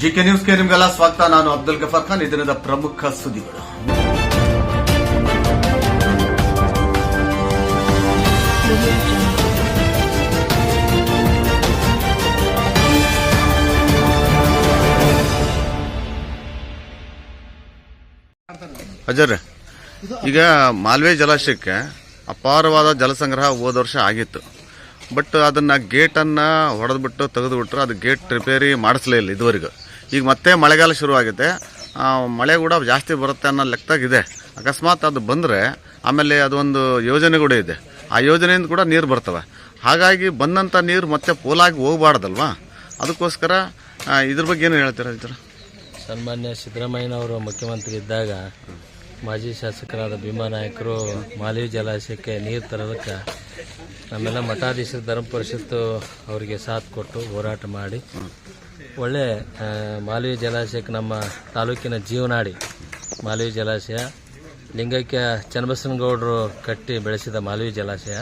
GK ನ್ಯೂಸ್ಗೆ ನಿಮ್ಗೆಲ್ಲ ಸ್ವಾಗತ. ನಾನು ಅಬ್ದುಲ್ ಗಫರ್ ಖಾನ್. ಈ ದಿನದ ಪ್ರಮುಖ ಸುದ್ದಿಗಳು. ಅಜರ್, ಈಗ ಮಾಲ್ವೆ ಜಲಾಶಯಕ್ಕೆ ಅಪಾರವಾದ ಜಲಸಂಗ್ರಹ ಹೋದ ವರ್ಷ ಆಗಿತ್ತು. ಬಟ್ ಅದನ್ನು ಗೇಟನ್ನು ಹೊಡೆದ್ಬಿಟ್ಟು ತೆಗೆದುಬಿಟ್ರೆ ಅದು ಗೇಟ್ ರಿಪೇರಿ ಮಾಡಿಸ್ಲೇ ಇಲ್ಲ ಇದುವರೆಗೂ. ಈಗ ಮತ್ತೆ ಮಳೆಗಾಲ ಶುರುವಾಗುತ್ತೆ ಮಳೆ ಕೂಡ ಜಾಸ್ತಿ ಬರುತ್ತೆ ಅನ್ನೋ ಲೆಕ್ಕದಾಗಿದೆ ಅಕಸ್ಮಾತ್ ಅದು ಬಂದರೆ ಆಮೇಲೆ ಅದೊಂದು ಯೋಜನೆ ಕೂಡ ಇದೆ. ಆ ಯೋಜನೆಯಿಂದ ಕೂಡ ನೀರು ಬರ್ತವೆ. ಹಾಗಾಗಿ ಬಂದಂಥ ನೀರು ಮತ್ತೆ ಪೋಲಾಗಿ ಹೋಗಬಾರ್ದಲ್ವಾ? ಅದಕ್ಕೋಸ್ಕರ ಇದ್ರ ಬಗ್ಗೆ ಏನು ಹೇಳ್ತೀರಾ ಇದ್ರ ಸನ್ಮಾನ್ಯ ಸಿದ್ದರಾಮಯ್ಯನವರು ಮುಖ್ಯಮಂತ್ರಿ ಇದ್ದಾಗ ಮಾಜಿ ಶಾಸಕರಾದ ಭೀಮಾ ನಾಯಕರು ಮಾಲಿವಿ ಜಲಾಶಯಕ್ಕೆ ನೀರು ತರೋದಕ್ಕೆ ನಮ್ಮೆಲ್ಲ ಮಠಾಧೀಶರ ಧರ್ಮ ಪರಿಷತ್ತು ಅವರಿಗೆ ಸಾಥ್ ಕೊಟ್ಟು ಹೋರಾಟ ಮಾಡಿ ಒಳ್ಳೆ ಮಾಲಿವಿ ಜಲಾಶಯಕ್ಕೆ ನಮ್ಮ ತಾಲೂಕಿನ ಜೀವನಾಡಿ ಮಾಲಿವಿ ಜಲಾಶಯ, ಲಿಂಗೈಕ್ಯ ಚನ್ನಬಸನಗೌಡರು ಕಟ್ಟಿ ಬೆಳೆಸಿದ ಮಾಲಿವಿ ಜಲಾಶಯ.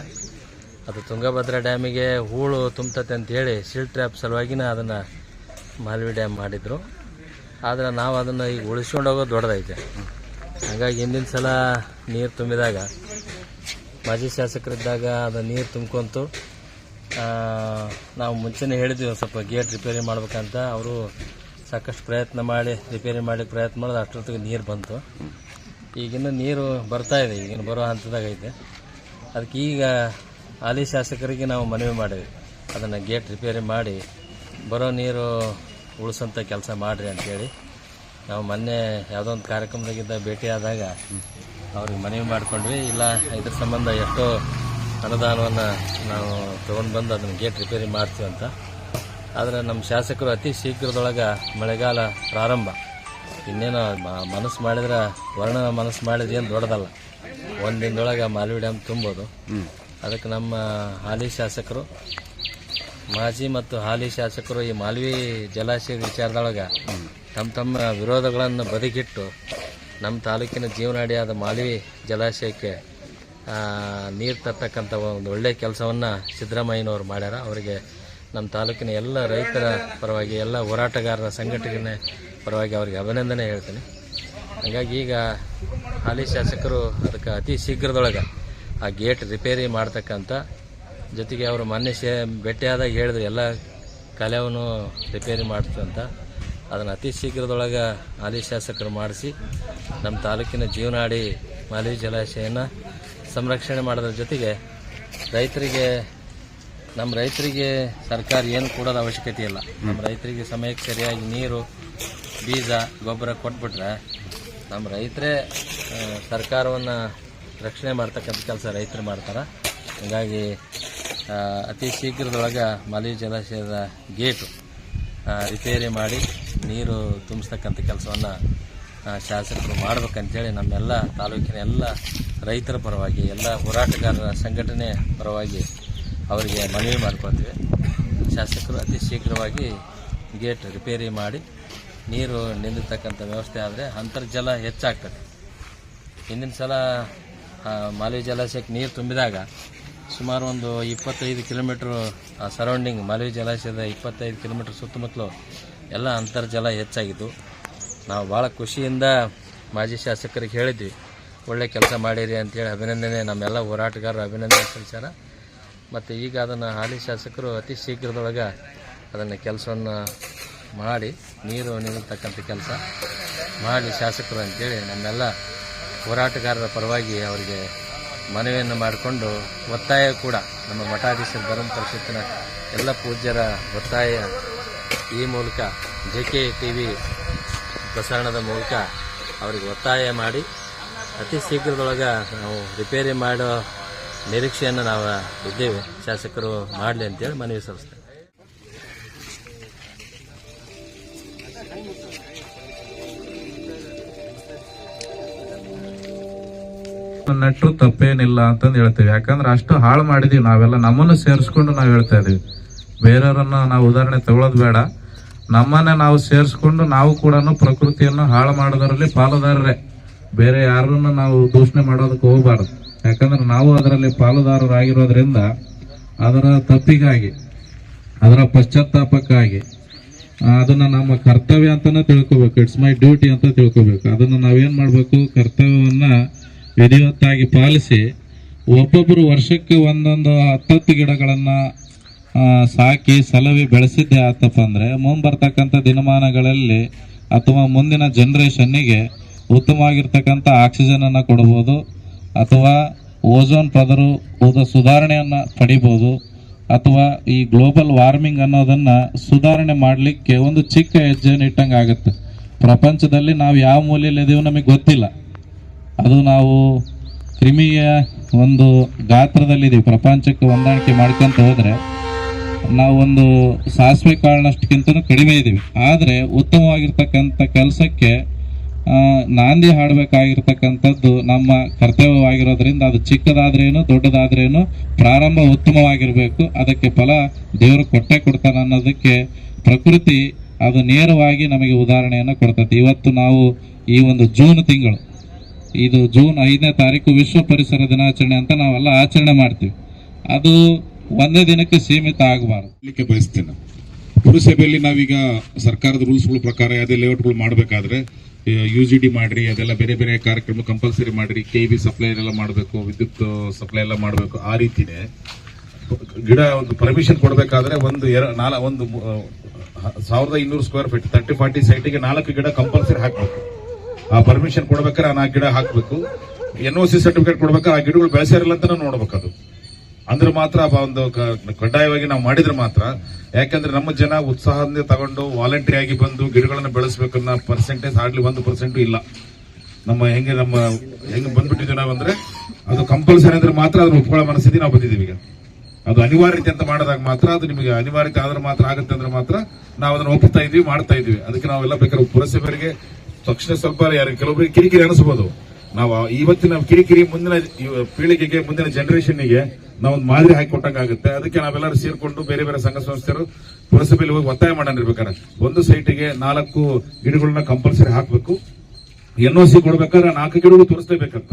ಅದು ತುಂಗಭದ್ರಾ ಡ್ಯಾಮಿಗೆ ಹೂಳು ತುಂಬತತೆ ಅಂತ ಹೇಳಿ ಸಿಲ್ ಟ್ರ್ಯಾಪ್ ಸಲುವಾಗಿನ ಅದನ್ನು ಮಾಲ್ವಿ ಡ್ಯಾಮ್ ಮಾಡಿದರು. ಆದರೆ ನಾವು ಅದನ್ನು ಈಗ ಉಳಿಸ್ಕೊಂಡು ಹೋಗೋದು ದೊಡ್ಡದೈತೆ. ಹಾಗಾಗಿ ಹಿಂದಿನ ಸಲ ನೀರು ತುಂಬಿದಾಗ, ಮಾಜಿ ಶಾಸಕರಿದ್ದಾಗ ಅದು ನೀರು ತುಂಬ್ಕೊಂತು. ನಾವು ಮುಂಚೆನೇ ಹೇಳಿದ್ವಿ ಸ್ವಲ್ಪ ಗೇಟ್ ರಿಪೇರಿ ಮಾಡ್ಬೇಕಂತ. ಅವರು ಸಾಕಷ್ಟು ಪ್ರಯತ್ನ ಮಾಡಿ, ರಿಪೇರಿ ಮಾಡಲಿಕ್ಕೆ ಪ್ರಯತ್ನ ಮಾಡಿದ್ರೆ, ಅಷ್ಟೊತ್ತಿಗೆ ನೀರು ಬಂತು. ಈಗಿನ ನೀರು ಬರ್ತಾ ಇದೆ ಈಗಿನ ಬರೋ ಹಂತದಾಗ ಐತೆ. ಅದಕ್ಕೆ ಈಗ ಹಾಲಿ ಶಾಸಕರಿಗೆ ನಾವು ಮನವಿ ಮಾಡಿದ್ವಿ. ಅದನ್ನು ಗೇಟ್ ರಿಪೇರಿ ಮಾಡಿ, ಬರೋ ನೀರು ಉಳಿಸೋಂಥ ಕೆಲಸ ಮಾಡಿರಿ ಅಂತೇಳಿ. ನಾವು ಮೊನ್ನೆ ಯಾವುದೋ ಒಂದು ಕಾರ್ಯಕ್ರಮದಾಗಿದ್ದ ಭೇಟಿ ಆದಾಗ ಅವ್ರಿಗೆ ಮನವಿ ಮಾಡ್ಕೊಂಡ್ವಿ. ಇಲ್ಲ ಇದ್ರ ಸಂಬಂಧ ಎಷ್ಟೋ ಅನುದಾನವನ್ನು ನಾವು ತೊಗೊಂಡು ಬಂದು ಅದನ್ನು ಗೇಟ್ ರಿಪೇರಿ ಮಾಡ್ತೀವಿ ಅಂತ. ಆದರೆ ನಮ್ಮ ಶಾಸಕರು ಅತಿ ಶೀಘ್ರದೊಳಗೆ ಮಳೆಗಾಲ ಪ್ರಾರಂಭ. ಇನ್ನೇನು ಮನಸ್ಸು ಮಾಡಿದ್ರೆ ವರ್ಣ ಮನಸ್ಸು ಮಾಡಿದ್ರೆ ಏನು ದೊಡ್ಡದಲ್ಲ. ಒಂದು ದಿನದೊಳಗೆ ಮಾಲ್ವಿ ಡ್ಯಾಮ್ ತುಂಬೋದು. ಅದಕ್ಕೆ ನಮ್ಮ ಹಾಲಿ ಶಾಸಕರು ಮಾಜಿ ಮತ್ತು ಹಾಲಿ ಶಾಸಕರು ಈ ಮಾಲ್ವಿ ಜಲಾಶಯ ವಿಚಾರದೊಳಗೆ ತಮ್ಮ ತಮ್ಮ ವಿರೋಧಗಳನ್ನು ಬದಿಗಿಟ್ಟು ನಮ್ಮ ತಾಲೂಕಿನ ಜೀವನಾಡಿಯಾದ ಮಾಲ್ವಿ ಜಲಾಶಯಕ್ಕೆ ನೀರು ತರ್ತಕ್ಕಂಥ ಒಂದು ಒಳ್ಳೆಯ ಕೆಲಸವನ್ನು ಸಿದ್ದರಾಮಯ್ಯನವರು ಮಾಡ್ಯಾರ. ಅವರಿಗೆ ನಮ್ಮ ತಾಲೂಕಿನ ಎಲ್ಲ ರೈತರ ಪರವಾಗಿ, ಎಲ್ಲ ಹೋರಾಟಗಾರರ ಸಂಘಟನೆ ಪರವಾಗಿ ಅವರಿಗೆ ಅಭಿನಂದನೆ ಹೇಳ್ತೀನಿ. ಹಾಗಾಗಿ ಈಗ ಹಾಲಿ ಶಾಸಕರು ಅದಕ್ಕೆ ಅತಿ ಶೀಘ್ರದೊಳಗೆ ಆ ಗೇಟ್ ರಿಪೇರಿ ಮಾಡ್ತಕ್ಕಂಥ ಜೊತೆಗೆ ಅವರು ಮೊನ್ನೆ ಶೇ, ಭೇಟಿಯಾದಾಗ ಹೇಳಿದ್ರು, ಎಲ್ಲ ಕಲೆವನ್ನು ರಿಪೇರಿ ಮಾಡ್ತಂತ ಅದನ್ನು ಅತಿ ಶೀಘ್ರದೊಳಗೆ ಹಾಲಿ ಶಾಸಕರು ಮಾಡಿಸಿ ನಮ್ಮ ತಾಲೂಕಿನ ಜೀವನಾಡಿ ಮಾಲಿ ಜಲಾಶಯನ ಸಂರಕ್ಷಣೆ ಮಾಡೋದ್ರ ಜೊತೆಗೆ ರೈತರಿಗೆ, ನಮ್ಮ ರೈತರಿಗೆ ಸರ್ಕಾರ ಏನು ಕೊಡೋದು ಅವಶ್ಯಕತೆ ಇಲ್ಲ. ನಮ್ಮ ರೈತರಿಗೆ ಸಮಯಕ್ಕೆ ಸರಿಯಾಗಿ ನೀರು, ಬೀಜ, ಗೊಬ್ಬರ ಕೊಟ್ಬಿಟ್ರೆ ನಮ್ಮ ರೈತರೇ ಸರ್ಕಾರವನ್ನು ರಕ್ಷಣೆ ಮಾಡ್ತಕ್ಕಂಥ ಕೆಲಸ ರೈತರು ಮಾಡ್ತಾರೆ. ಹೀಗಾಗಿ ಅತಿ ಶೀಘ್ರದೊಳಗೆ ಮಾಲಿ ಜಲಾಶಯದ ಗೇಟು ರಿಪೇರಿ ಮಾಡಿ ನೀರು ತುಂಬಿಸ್ತಕ್ಕಂಥ ಕೆಲಸವನ್ನು ಶಾಸಕರು ಮಾಡ್ಬೇಕಂತೇಳಿ ನಮ್ಮೆಲ್ಲ ತಾಲೂಕಿನ ಎಲ್ಲ ರೈತರ ಪರವಾಗಿ, ಎಲ್ಲ ಹೋರಾಟಗಾರರ ಸಂಘಟನೆ ಪರವಾಗಿ ಅವರಿಗೆ ಮನವಿ ಮಾಡ್ಕೊತೀವಿ ಶಾಸಕರು ಅತಿ ಶೀಘ್ರವಾಗಿ ಗೇಟ್ ರಿಪೇರಿ ಮಾಡಿ ನೀರು ನಿಂದಿರ್ತಕ್ಕಂಥ ವ್ಯವಸ್ಥೆ ಆದರೆ ಅಂತರ್ಜಲ ಹೆಚ್ಚಾಗ್ತದೆ. ಹಿಂದಿನ ಸಲ ಮಾಲಿ ಜಲಾಶಯಕ್ಕೆ ನೀರು ತುಂಬಿದಾಗ ಸುಮಾರು ಒಂದು ಇಪ್ಪತ್ತೈದು ಕಿಲೋಮೀಟ್ರ್ ಸರೌಂಡಿಂಗ್ ಮಲವಿ ಜಲಾಶಯದ ಇಪ್ಪತ್ತೈದು ಕಿಲೋಮೀಟ್ರ್ ಸುತ್ತಮುತ್ತಲು ಎಲ್ಲ ಅಂತರ್ಜಲ ಹೆಚ್ಚಾಗಿದ್ದು, ನಾವು ಭಾಳ ಖುಷಿಯಿಂದ ಮಾಜಿ ಶಾಸಕರಿಗೆ ಹೇಳಿದ್ವಿ, ಒಳ್ಳೆ ಕೆಲಸ ಮಾಡಿರಿ ಅಂತೇಳಿ ಅಭಿನಂದನೆ, ನಮ್ಮೆಲ್ಲ ಹೋರಾಟಗಾರರು ಅಭಿನಂದನೆ ಸಲ್ಲಿಸ್ಯಾರ. ಮತ್ತು ಈಗ ಅದನ್ನು ಹಾಲಿ ಶಾಸಕರು ಅತಿ ಶೀಘ್ರದೊಳಗೆ ಅದನ್ನು ಕೆಲಸವನ್ನು ಮಾಡಿ, ನೀರು ನಿಲ್ಲತಕ್ಕಂಥ ಕೆಲಸ ಮಾಡಿ ಶಾಸಕರು ಅಂತೇಳಿ ನಮ್ಮೆಲ್ಲ ಹೋರಾಟಗಾರರ ಪರವಾಗಿ ಅವರಿಗೆ ಮನವಿಯನ್ನು ಮಾಡಿಕೊಂಡು ಒತ್ತಾಯ ಕೂಡ ನಮ್ಮ ಮಠಾಧೀಶರ ಧರ್ಮ ಪರಿಷತ್ತಿನ ಎಲ್ಲ ಪೂಜ್ಯರ ಒತ್ತಾಯ ಈ ಮೂಲಕ ಜೆ ಕೆ ಟಿ ವಿ ಪ್ರಸಾರಣದ ಮೂಲಕ ಅವರಿಗೆ ಒತ್ತಾಯ ಮಾಡಿ ಅತಿ ಶೀಘ್ರದೊಳಗೆ ನಾವು ರಿಪೇರಿ ಮಾಡೋ ನಿರೀಕ್ಷೆಯನ್ನು ನಾವು ಇದ್ದೇವೆ. ಶಾಸಕರು ಮಾಡಲಿ ಅಂತೇಳಿ ಮನವಿ ಸಲ್ಲಿಸ್ತೇವೆ. ನೆಟ್ಟರು ತಪ್ಪೇನಿಲ್ಲ ಅಂತಂದು ಹೇಳ್ತೇವೆ. ಯಾಕಂದ್ರೆ ಅಷ್ಟು ಹಾಳು ಮಾಡಿದೀವಿ ನಾವೆಲ್ಲ, ನಮ್ಮನ್ನು ಸೇರಿಸ್ಕೊಂಡು ನಾವು ಹೇಳ್ತಾ ಇದೀವಿ. ಬೇರೆಯವರನ್ನ ನಾವು ಉದಾಹರಣೆ ತಗೊಳ್ಳೋದು ಬೇಡ. ನಮ್ಮನ್ನೇ ನಾವು ಸೇರಿಸ್ಕೊಂಡು ನಾವು ಕೂಡ ಪ್ರಕೃತಿಯನ್ನು ಹಾಳು ಮಾಡೋದರಲ್ಲಿ ಪಾಲುದಾರರೇ. ಬೇರೆ ಯಾರನ್ನ ನಾವು ದೂಷಣೆ ಮಾಡೋದಕ್ಕೆ ಹೋಗಬಾರ್ದು. ಯಾಕಂದ್ರೆ ನಾವು ಅದರಲ್ಲಿ ಪಾಲುದಾರರಾಗಿರೋದ್ರಿಂದ ಅದರ ತಪ್ಪಿಗಾಗಿ, ಅದರ ಪಶ್ಚಾತ್ತಾಪಕ್ಕಾಗಿ, ಅದನ್ನ ನಮ್ಮ ಕರ್ತವ್ಯ ಅಂತಲೇ ತಿಳ್ಕೊಬೇಕು. ಇಟ್ಸ್ ಮೈ ಡ್ಯೂಟಿ ಅಂತ ತಿಳ್ಕೊಬೇಕು. ಅದನ್ನ ನಾವೇನು ಮಾಡಬೇಕು? ಕರ್ತವ್ಯವನ್ನ ವಿಧಿವತ್ತಾಗಿ ಪಾಲಿಸಿ ಒಬ್ಬೊಬ್ಬರು ವರ್ಷಕ್ಕೆ ಒಂದೊಂದು ಹತ್ತತ್ತು ಗಿಡಗಳನ್ನು ಸಾಕಿ ಸಲವಿ ಬೆಳೆಸಿದ್ದೆ ಆತಪ್ಪ ಅಂದರೆ ಮುಂಬರ್ತಕ್ಕಂಥ ದಿನಮಾನಗಳಲ್ಲಿ ಅಥವಾ ಮುಂದಿನ ಜನ್ರೇಷನ್ನಿಗೆ ಉತ್ತಮವಾಗಿರ್ತಕ್ಕಂಥ ಆಕ್ಸಿಜನನ್ನು ಕೊಡ್ಬೋದು, ಅಥವಾ ಓಝೋನ್ ಪದರು ಉದ ಸುಧಾರಣೆಯನ್ನು ಪಡಿಬೋದು, ಅಥವಾ ಈ ಗ್ಲೋಬಲ್ ವಾರ್ಮಿಂಗ್ ಅನ್ನೋದನ್ನು ಸುಧಾರಣೆ ಮಾಡಲಿಕ್ಕೆ ಒಂದು ಚಿಕ್ಕ ಹೆಜ್ಜೆಯನ್ನು ಇಟ್ಟಂಗೆ ಆಗುತ್ತೆ ಪ್ರಪಂಚದಲ್ಲಿ ನಾವು ಯಾವ ಮೂಲೆಯಲ್ಲಿ ಇದೀವೋ ನಮಗೆ ಗೊತ್ತಿಲ್ಲ. ಅದು ನಾವು ಕ್ರಿಮಿಯ ಒಂದು ಗಾತ್ರದಲ್ಲಿದ್ದೀವಿ. ಪ್ರಪಂಚಕ್ಕೆ ಹೊಂದಾಣಿಕೆ ಮಾಡ್ಕೊಂತ ಹೋದರೆ ನಾವು ಒಂದು ಸಾಸಿವೆ ಕಾಳಿನಷ್ಟಕ್ಕಿಂತನೂ ಕಡಿಮೆ ಇದ್ದೀವಿ. ಆದರೆ ಉತ್ತಮವಾಗಿರ್ತಕ್ಕಂಥ ಕೆಲಸಕ್ಕೆ ನಾಂದಿ ಹಾಡಬೇಕಾಗಿರ್ತಕ್ಕಂಥದ್ದು ನಮ್ಮ ಕರ್ತವ್ಯವಾಗಿರೋದ್ರಿಂದ ಅದು ಚಿಕ್ಕದಾದ್ರೇನು ದೊಡ್ಡದಾದ್ರೇನು ಪ್ರಾರಂಭ ಉತ್ತಮವಾಗಿರಬೇಕು. ಅದಕ್ಕೆ ಫಲ ದೇವರು ಕೊಟ್ಟೆ ಕೊಡ್ತಾನೆ ಅನ್ನೋದಕ್ಕೆ ಪ್ರಕೃತಿ ಅದು ನೇರವಾಗಿ ನಮಗೆ ಉದಾಹರಣೆಯನ್ನು ಕೊಡ್ತದೆ. ಇವತ್ತು ನಾವು ಈ ಒಂದು ಜೂನ್ ತಿಂಗಳು ಇದು ಜೂನ್ ಐದನೇ ತಾರೀಕು ವಿಶ್ವ ಪರಿಸರ ದಿನಾಚರಣೆ ಅಂತ ನಾವೆಲ್ಲ ಆಚರಣೆ ಮಾಡ್ತೀವಿ. ಅದು ಒಂದೇ ದಿನಕ್ಕೆ ಸೀಮಿತ ಆಗಬಾರದು. ಬಯಸ್ತೇನೆ. ಪುರಸಭೆಯಲ್ಲಿ ನಾವೀಗ ಸರ್ಕಾರದ ರೂಲ್ಸ್ಗಳ ಪ್ರಕಾರ ಯಾವುದೇ ಲೇಔಟ್ಗಳು ಮಾಡಬೇಕಾದ್ರೆ ಯು ಜಿ ಡಿ ಮಾಡಿರಿ, ಅದೆಲ್ಲ ಬೇರೆ ಬೇರೆ ಕಾರ್ಯಕ್ರಮ ಕಂಪಲ್ಸರಿ ಮಾಡಿರಿ ಕೆ ಬಿ ಸಪ್ಲೈ ಎಲ್ಲ ಮಾಡಬೇಕು, ವಿದ್ಯುತ್ ಸಪ್ಲೈ ಎಲ್ಲ ಮಾಡಬೇಕು, ಆ ರೀತಿನೇ. ಗಿಡ ಒಂದು ಪರ್ಮಿಷನ್ ಕೊಡಬೇಕಾದ್ರೆ ಒಂದು ಎರ ನಾಲ್ಕು ಒಂದು ಸಾವಿರದ ಇನ್ನೂರು ಸ್ಕ್ವೇರ್ ಫೀಟ್ ತರ್ಟಿ ಫಾರ್ಟಿ ಸೈಟಿಗೆ ನಾಲ್ಕು ಗಿಡ ಕಂಪಲ್ಸರಿ ಹಾಕಬೇಕು. ಆ ಪರ್ಮಿಷನ್ ಕೊಡ್ಬೇಕಾದ್ರೆ ನಾಲ್ಕು ಗಿಡ ಹಾಕಬೇಕು. ಎನ್ ಒ ಸಿ ಸರ್ಟಿಫಿಕೇಟ್ ಕೊಡ್ಬೇಕಾದ್ರೆ ಆ ಗಿಡಗಳು ಬೆಳೆಸಿರಲ್ಲ ಅಂತ ನೋಡ್ಬೇಕದು ಅದು. ಅಂದ್ರೆ ಮಾತ್ರ ಒಂದು ಕಡ್ಡಾಯವಾಗಿ ನಾವು ಮಾಡಿದ್ರೆ ಮಾತ್ರ, ಯಾಕಂದ್ರೆ ನಮ್ಮ ಜನ ಉತ್ಸಾಹದಿಂದ ತಗೊಂಡು ವಾಲಂಟರಿ ಆಗಿ ಬಂದು ಗಿಡಗಳನ್ನು ಬೆಳೆಸಬೇಕನ್ನೋ ಪರ್ಸೆಂಟೇಜ್ ಹಾರ್ಡ್ಲಿ ಒಂದು ಪರ್ಸೆಂಟ್ ಇಲ್ಲ. ನಮ್ಮ ಹೆಂಗೆ ನಮ್ಮ ಹೆಂಗೆ ಬಂದ್ಬಿಟ್ಟಿದ್ವಿ ನಾವು ಅಂದ್ರೆ ಅದು ಕಂಪಲ್ಸರಿ ಅಂದ್ರೆ ಮಾತ್ರ ಅದನ್ನ ಒಪ್ಕೊಳ್ಳೋ ಮನಸ್ಥಿತಿ ನಾವು ಬಂದಿದ್ದೀವಿ ಈಗ. ಅದು ಅನಿವಾರ್ಯತೆ ಅಂತ ಮಾಡಿದಾಗ ಮಾತ್ರ ಅದು ನಿಮಗೆ ಅನಿವಾರ್ಯತೆ ಆದ್ರೆ ಮಾತ್ರ ಆಗುತ್ತೆ ಅಂದ್ರೆ ಮಾತ್ರ ನಾವು ಅದನ್ನ ಒಪ್ಪುತ್ತಾ ಇದ್ವಿ, ಮಾಡ್ತಾ ಇದ್ವಿ. ಅದಕ್ಕೆ ನಾವೆಲ್ಲ ಬೇಕಾದ್ರೆ ಪುರಸಭೆಯವರಿಗೆ ತಕ್ಷಣ ಸ್ವಲ್ಪ ಯಾರು ಕೆಲವೊಬ್ಬರಿಗೆ ಕಿರಿಕಿರಿ ಅನಿಸ್ಬೋದು. ನಾವು ಇವತ್ತಿನ ಕಿರಿಕಿರಿ ಮುಂದಿನ ಪೀಳಿಗೆಗೆ, ಮುಂದಿನ ಜನ್ರೇಷನ್ನಿಗೆ ನಾವು ಒಂದು ಮಾದರಿ ಹಾಕಿ ಹಾಕಿಕೊಟ್ಟಂಗಾಗುತ್ತೆ ಅದಕ್ಕೆ ನಾವೆಲ್ಲರೂ ಸೇರಿಕೊಂಡು ಬೇರೆ ಬೇರೆ ಸಂಘ ಸಂಸ್ಥೆಯರು ಪುರಸಭೆಯಲ್ಲಿ ಹೋಗಿ ಒತ್ತಾಯ ಮಾಡಿರ್ಬೇಕಾರೆ ಒಂದು ಸೈಟಿಗೆ ನಾಲ್ಕು ಗಿಡಗಳನ್ನ ಕಂಪಲ್ಸರಿ ಹಾಕಬೇಕು. ಎನ್ ಒ ಸಿ ಕೊಡ್ಬೇಕಾದ್ರೆ ನಾಲ್ಕು ಗಿಡಗಳು ತೋರಿಸಲೇಬೇಕಂತ.